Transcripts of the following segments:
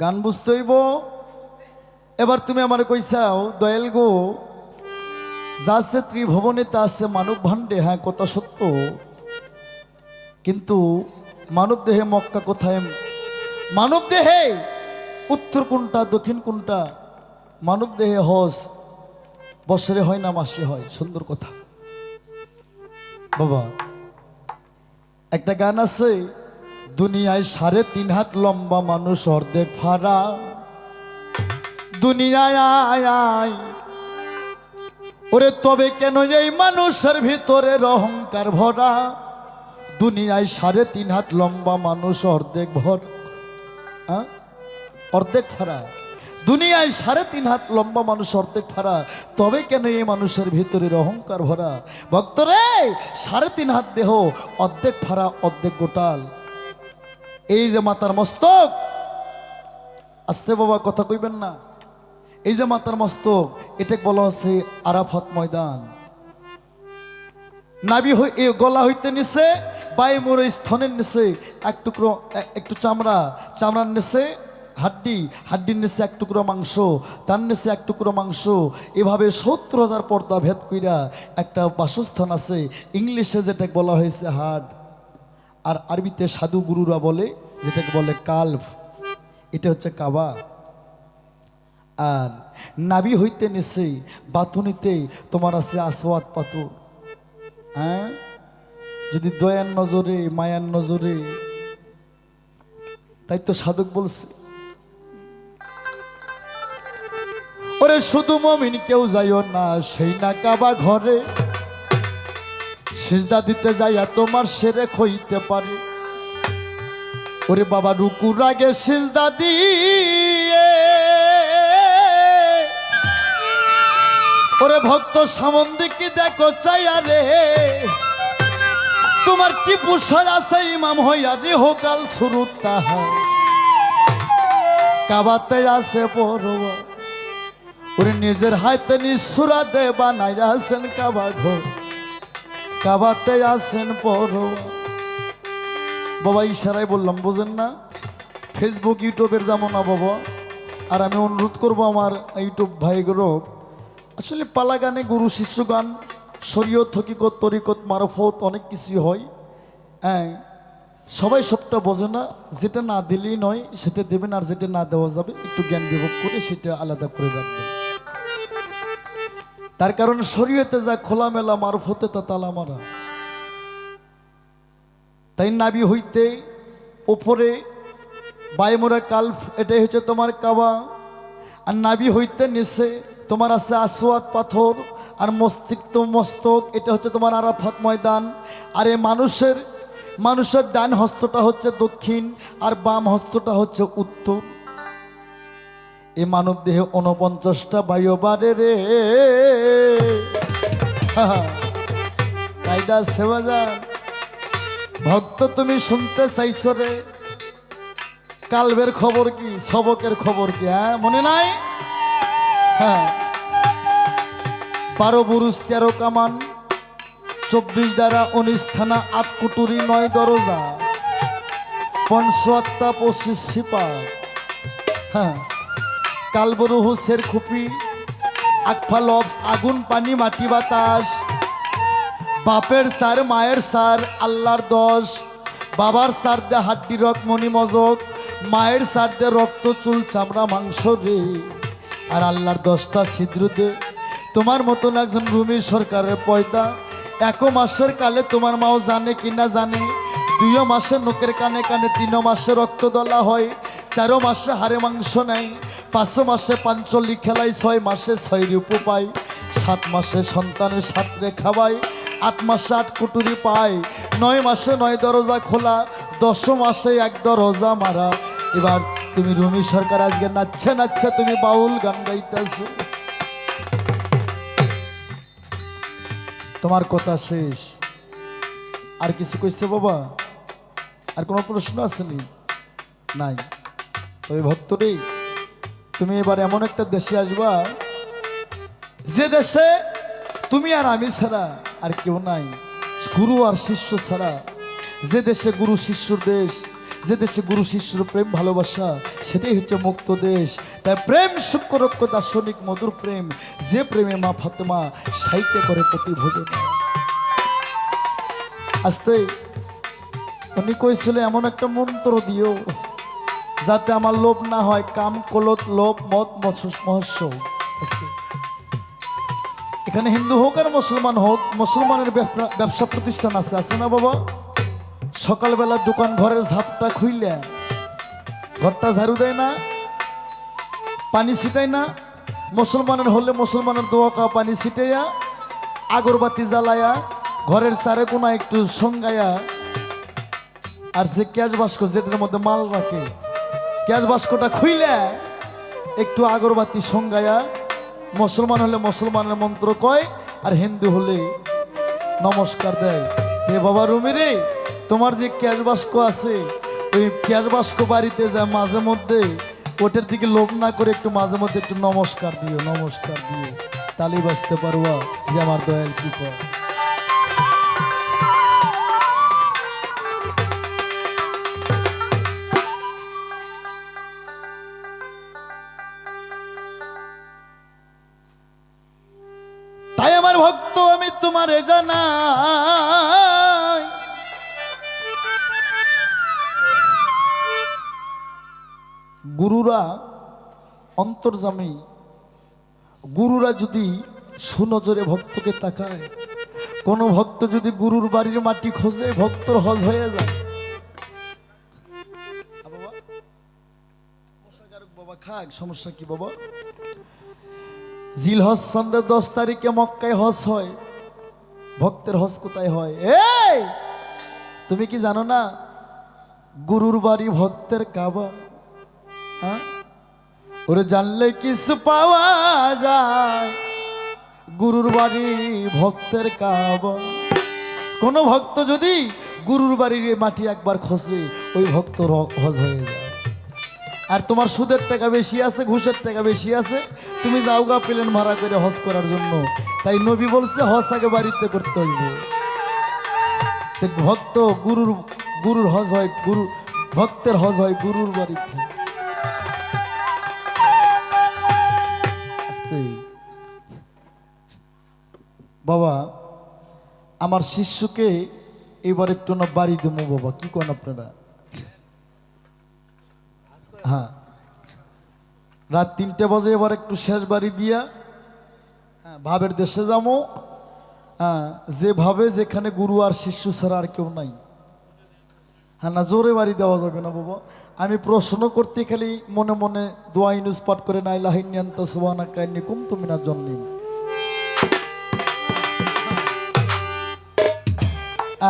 গান বুঝতে হইব। এবার তুমি আমার কইসাও দয়াল গো যা আছে ত্রিভুবনে তা আছে মানব ভাণ্ডে হ্যাঁ কথা সত্য। কিন্তু মানব দেহে মক্কা কোথায়? মানব দেহে? উত্তর কোনটা, দক্ষিণ কোনটা? মানব দেহে হজ, বছরে হয় না, মাসে হয়? সুন্দর কথা। বাবা, একটা গান আছে দুনিয়ায় সাড়ে তিন হাত লম্বা মানুষ অর্ধেক ফাড়া। দুনিয়ায় আয় আয়। ওরে, তবে কেন এই মানুষের ভিতরে অহংকার ভরা? দুনিয়ায় সাড়ে তিন হাত লম্বা মানুষ অর্ধেক ভর? অর্ধেক ফাড়া। দুনিয়ায় সাড়ে তিন হাত লম্বা মানুষ অর্ধেক ফাড়া। তবে কেন এই মানুষের ভিতরে অহংকার ভরা? ভক্তরে, সাড়ে তিন হাত দেহ অর্ধেক ফাড়া, অর্ধেক গোটাল। এই যে মাতার মস্তক, আস্তে বাবা কথা কইবেন না। এই যে মাতার মস্তক এটা বলা হচ্ছে আরাফাত ময়দান। নাবি গলা হইতে নিছে বাই মোর স্থনের নিচে, এক টুকরো একটু চামড়া, চামড়ার নিচে হাড্ডি, হাড্ডির নিচে এক টুকরো মাংস, তার নিচে এক টুকরো মাংস। এভাবে সত্তর হাজার পর্দা ভেদ কইরা একটা বাসস্থান আছে, ইংলিশে যেটা বলা হয়েছে হাড আর আরবিতে সাধু গুরুরা বলে, যেটাকে বলে কালভ, এটা হচ্ছে কাবা। আর নাবি হইতে নিচে বাথুনিতে তোমার আছে আসওয়াত পাথর। হ্যাঁ? যদি দয়ার নজরে, মায়ার নজরে, তাই তো সাধক বলছে। ওরে শুধু মমিন কেউ যাইও না, সেই না কাবা ঘরে। সিজদা দিতে যাইয়া তোমার সেরে খইতে পারে। ওরে বাবা, রুকুর আগে সিজদা দিয়ে। ওরে ভক্ত সামন্দি কি দেখো চাইয়া রে? তোমার টিপু আছে ইমাম হইয়া রে হোকাল শুরু তাহা। কাবাতে আছে পড়বা ওরে নিজের হাতে নিঃসুরা দে বানাই আছেন কাবা ঘর। কাবাতে আছেন পড়বা বাবা, ইশারায় বললাম, বুঝেন না ফেসবুক ইউটিউবের যেমন না বাবা, আর আমি অনুরোধ করব আমার ইউটিউব ভাইগুলো, আসলে পালা গানে গুরু, শিষ্য গান, শরীয়ত, হকিকত, তরিকত, মারফত, অনেক কিছু হয়। হ্যাঁ সবাই সবটা বোঝে না, যেটা না দিলেই নয়, সেটা দেবেন আর যেটা না দেওয়া যাবে, একটু জ্ঞান বিভোগ করে সেটা আলাদা করে রাখবেন। তার কারণ শরীয়তে যা খোলামেলা মারফতে তা তালা মারা। তাই নাবি হইতে ওপরে বায়মোরা কালফ, এটাই হচ্ছে তোমার কাবা। আর নাবি হইতে নিচে তোমার আছে আসোয়াত পাথর আর মস্তিষ্ক মস্তক, এটা হচ্ছে তোমার আরাফাত ময়দান। আর এই মানুষের মানুষের ডান হস্তটা হচ্ছে দক্ষিণ আর বাম হস্তটা হচ্ছে উত্তর। এ মানব দেহে উনপঞ্চাশটা বায়ুবারে রে। কায়দা সেবাজান, ভক্ত তুমি শুনতে চাইছো রে। কালবের খবর কি, সবকের খবর কি হ্যাঁ মনে নাই? হ্যাঁ বারো বুরুজ তেরো কামান, চব্বিশ দ্বারা উনিশ থানা আট কুটুরি নয় দরজা। পঞ্চাত্তা পঁচিশ সিপা হ্যাঁ কালবরু হুসের খুপি আকফা লবস, আগুন, পানি, মাটি, বাতাস। বাপের সার, মায়ের সার, আল্লাহর দশ। বাবার সার দে হাড্ডি রক মণি মজক। মায়ের সার দে রক্ত, চুল, চামড়া, মাংস রে। আর আল্লাহর দশটা ছিদ্র দে। তোমার মতন একজন ভূমি সরকারের পয়দা। এক মাসের কালে তোমার মাও জানে কি না জানে। দুইও মাসের নোকের কানে কানে তিনও মাসে রক্ত দলা হয়। চারো মাসে হাড়ে মাংস নেয় পাঁচশো মাসে পাঞ্চল্লি খেলাই ছয় মাসে ছয় রূপো পাই সাত মাসে সন্তানের সাতরে খাওয়াই আট মাসে আট কুটুরি পায়। নয় মাসে নয় দরজা খোলা, দশ মাসে এক দরজা মারা। এবার তুমি রুমি সরকার আজকে নাচছে নাচছে, তুমি বাউল গান গাইতেছো। তোমার কথা শেষ। আর কিছু কইছে বাবা? আর কোনো প্রশ্ন আসেনি? নাই। তবে ভক্তরে, তুমি এবার এমন একটা দেশে আসবা, যে দেশে তুমি আর আমি ছাড়া আর কেউ নাই, গুরু আর শিষ্য ছাড়া। যে দেশে গুরু শিষ্যর দেশ, যে দেশে গুরু শিষ্যর প্রেম ভালোবাসা, সেটাই হচ্ছে মুক্ত দেশ। তাই প্রেম শুক্রক্ষ দার্শনিক, মধুর প্রেম, যে প্রেমে মা ফাতেমা সাইকে করে প্রতি ভোজন আসতে, উনি কইছিল এমন একটা মন্ত্র দিও। যাতে আমার লোভ না হয়, কাম, কলত, লোভ মত মহস্য এখানে হিন্দু হোক আর মুসলমান হোক, মুসলমানের ব্যবসা- প্রতিষ্ঠান আছে। আছে না বাবা? সকালবেলা দোকান ঘরের ঝাপটা খুইলে, ঘরটা ঝাড়ু দেয় না, পানি ছিটাই না, মুসলমানের হলে মুসলমানের দোয়া কা পানি ছিটাইয়া, আগরবাতি জ্বালায়া ঘরের চারে কোনা একটু সঙ্গায়া আর যে ক্যাশ বাস্ক যেটার মধ্যে মাল রাখে ক্যাশ বাস্কটা খুইলে একটু আগরবাতি সঙ্গায়া, মুসলমান হলে মুসলমানের মন্ত্র কয়, আর হিন্দু হলে নমস্কার দেয়। হে বাবা রুমি রে তোমার যে ক্যাশ বাস্ক আছে, ওই ক্যাশ বাস্ক বাড়িতে যায় মাঝে মধ্যে, ওটার দিকে লোভ না করে একটু মাঝে মধ্যে একটু নমস্কার দিও নমস্কার দিও। তালি বাঁচতে পারবা, যে আমার দয়াল কি আমার ভক্ত আমি তোমারে জানাই। গুরুরা, অন্তর্জামী, গুরুরা যদি সুনজরে ভক্তকে তাকায়, কোনো ভক্ত যদি গুরুর বাড়ির মাটি খোঁজে, ভক্তর হজ হয়ে যায়। খাক, সমস্যা কি বাবা? জিল হজ সন্ধ্যে দশ তারিখে মক্কায় হজ হয়। ভক্তের হজ কোথায় হয়? এই! তুমি কি জানো না? গুরুর বাড়ি ভক্তের কাবা। হ্যাঁ? ওরে জানলে কিছু পাওয়া যায়। গুরুর বাড়ি ভক্তের কাবা। কোনো ভক্ত যদি গুরুর বাড়ির মাটি একবার খসে, ওই ভক্ত হজ হয়ে যায়। আর তোমার সুদের টাকা বেশি আছে, ঘুষের টাকা বেশি আছে তুমি যাওগা প্লেন ভাড়া করে হজ করার জন্য। তাই নবী বলছে, হজ আগে বাড়িতে করতে হইব। ভক্ত গুরুর গুরুর হজ হয়, গুরু, ভক্তের হজ হয় গুরুর বাড়িতে। বাবা, আমার শিষ্যকে এবার একটু না বাড়ি দেবো বাবা, কি করেন আপনারা? হ্যাঁ। রাত তিনটে বাজে এবার একটু শেষ বাড়ি দিয়া হ্যাঁ ভাবের দেশে যাব। হ্যাঁ যেভাবে যেখানে গুরু আর শিষ্য ছাড়া আর কেউ নাই। হ্যাঁ না জোরে বাড়ি দেওয়া যাবে না বাবা। আমি প্রশ্ন করতে খালি মনে মনে দোয়া ইনুস পাঠ করে নাই লাহিন্যান্তা সুবানা কাইনি কুম তুমি না জন্মিম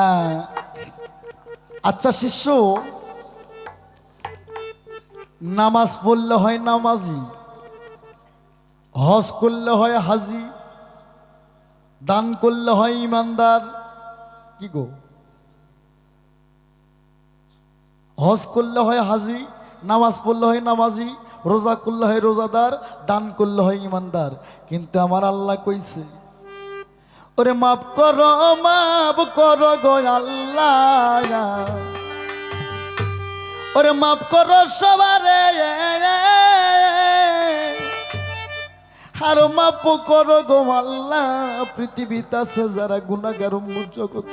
আহ, আচ্ছা শিষ্য নামাজ পড়লে হয় নামাজি, হজ করলে হয় হাজি, দান করলে হয় ইমানদার। কি গো? হজ করলে হয় হাজি, নামাজ পড়লে হয় নামাজি, রোজা করলে হয় রোজাদার, দান করলে হয় ইমানদার। কিন্তু আমার আল্লাহ কইছে, ওরে মাফ কর মাফ কর গো আল্লাহ। ওরে মাফ করো সবারে। আর মাপ করো গো আল্লাহ, পৃথিবীতে আছে যারা গুণাগার জগৎ।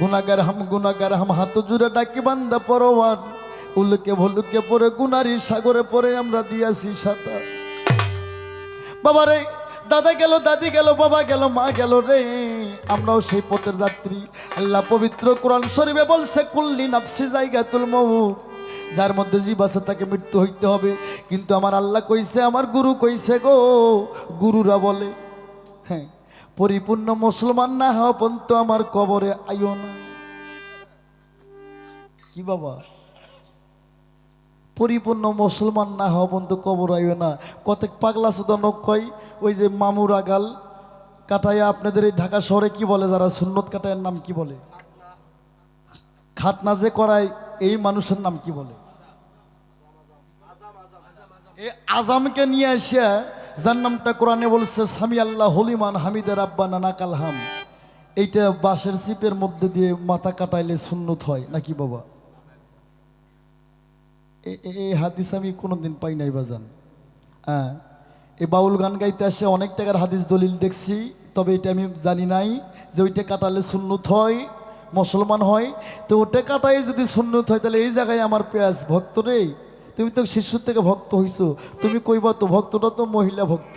গুণাগার হাম গুণাগার হাম, হাত জুড়ে ডাকি বান্দা পরওয়ার উল্কে ভুলুকে পরে গুনারি সাগরে পরে আমরা দিয়াছি সাঁতার। বাবা রে দাদা গেল, দাদি গেল, বাবা গেল, মা গেল রে। আমরাও সেই পথের যাত্রী। আল্লাহ পবিত্র কোরআন শরীফে বলছে, কুল্লি নাফসি জায়গা তুল যার মধ্যে জীব আছে, তাকে মৃত্যু হইতে হবে। কিন্তু আমার আল্লাহ কইছে, আমার গুরু কইছে গো, গুরুরা বলে হ্যাঁ পরিপূর্ণ মুসলমান না হওয়া পর্যন্ত আমার কবরে আইও না। কি বাবা? পরিপূর্ণ মুসলমান না হওয়া পর্যন্ত কবর আইও না। কতক পাগলা সুদন কয়, ওই যে মামুর আগাল কাটাইয়া আপনাদের এই ঢাকা শহরে কি বলে যারা? সুন্নত কাটায়ের নাম কি বলে? খাতনা যে করায়, এই মানুষের নাম কি বলে? এই আজামকে নিয়ে আসিয়া যার নামটা কোরআনে বলছে, সামি আল্লাহ হলিমান হামিদের আব্বা নানা কালহাম এইটা বাঁশের চিপের মধ্যে দিয়ে মাথা কাটাইলে সুন্নত হয়, নাকি বাবা? এই হাদিস আমি কোনোদিন পাই নাই বাজান। হ্যাঁ এই বাউল গান গাইতে আসে অনেক টাকার হাদিস দলিল দেখছি, তবে এটা আমি জানি নাই যে ওইটা কাটালে সুন্নত হয়, মুসলমান হয়। তো ওটা কাটাই যদি সুন্নত হয়, তাহলে এই জায়গায় আমার পেঁয়াজ ভক্ত রে। তুমি তো শিশুর থেকে ভক্ত হইছো, তুমি কইবা তো ভক্তটা তো মহিলা ভক্ত।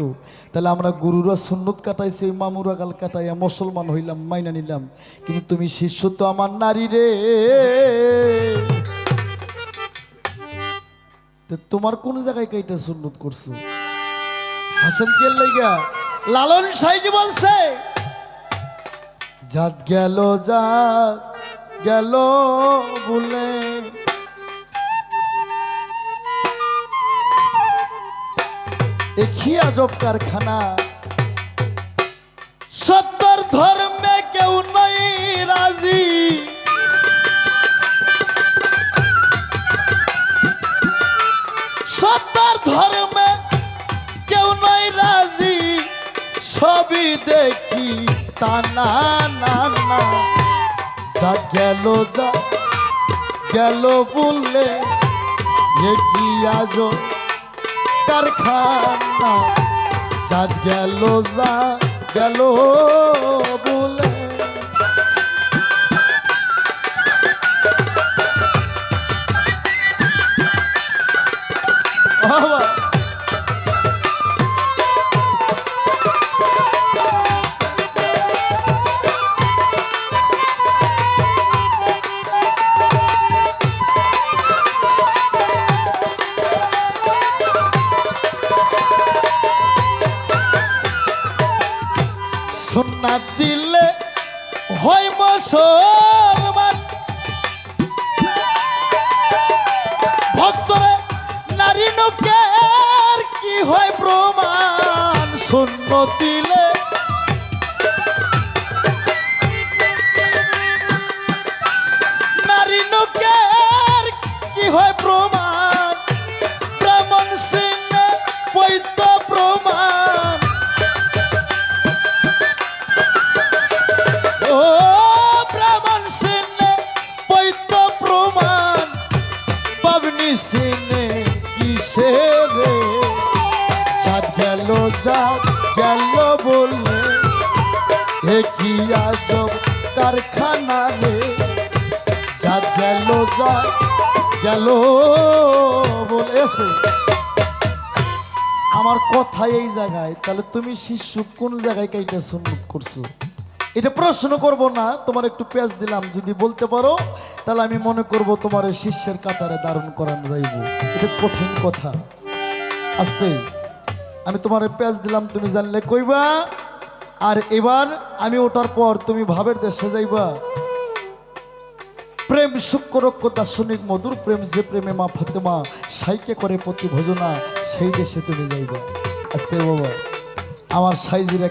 তাহলে আমরা গুরুরা সুন্নত কাটাইছি মামুরা গাল কাটাইয়া মুসলমান হইলাম, মাইনা নিলাম। কিন্তু তুমি শিষ্য তো আমার নারী রে। তো তোমার কোন জায়গায় কাইটা সুন্নত করছ? হাসান কে লাইগা? লালন সাইজি বলছে, জাত গেল যা গেল বলে। একই আজব কারখানা সত্তর সবই দেখি, তা না না না। যা গেল যা গেল বললে কি আজ কারখানা। যা গেল যা গেল বলে সোনা দিলে হয় মুসলমান গেল গেল বললে হে আজব কারখানা রে? সাত গেল যাত গেল বলে আমার কথা এই জায়গায়, তাহলে তুমি শিশু কোন জায়গায় কাইটা সুন্নত করছ? এটা প্রশ্ন করব না, তোমার একটু পেঁয়াজ দিলাম, যদি বলতে পারো, তাহলে আমি মনে করব তোমার শিষ্যের কাতারে দারুণ করানো যাইব। এটা কঠিন কথা। আস্তে। আমি তোমার পেঁয়াজ দিলাম, তুমি জানলে কইবা? আর এবার আমি ওঠার পর তুমি ভাবের দেশে যাইবা। প্রেম শুক্রক্ষ দার্শনিক মধুর প্রেম, যে প্রেমে মা ফতেমা সাইকে করে প্রতি ভোজনা সেই দেশে তুমি যাইবা। আস্তে বাবা, আমার সাইজির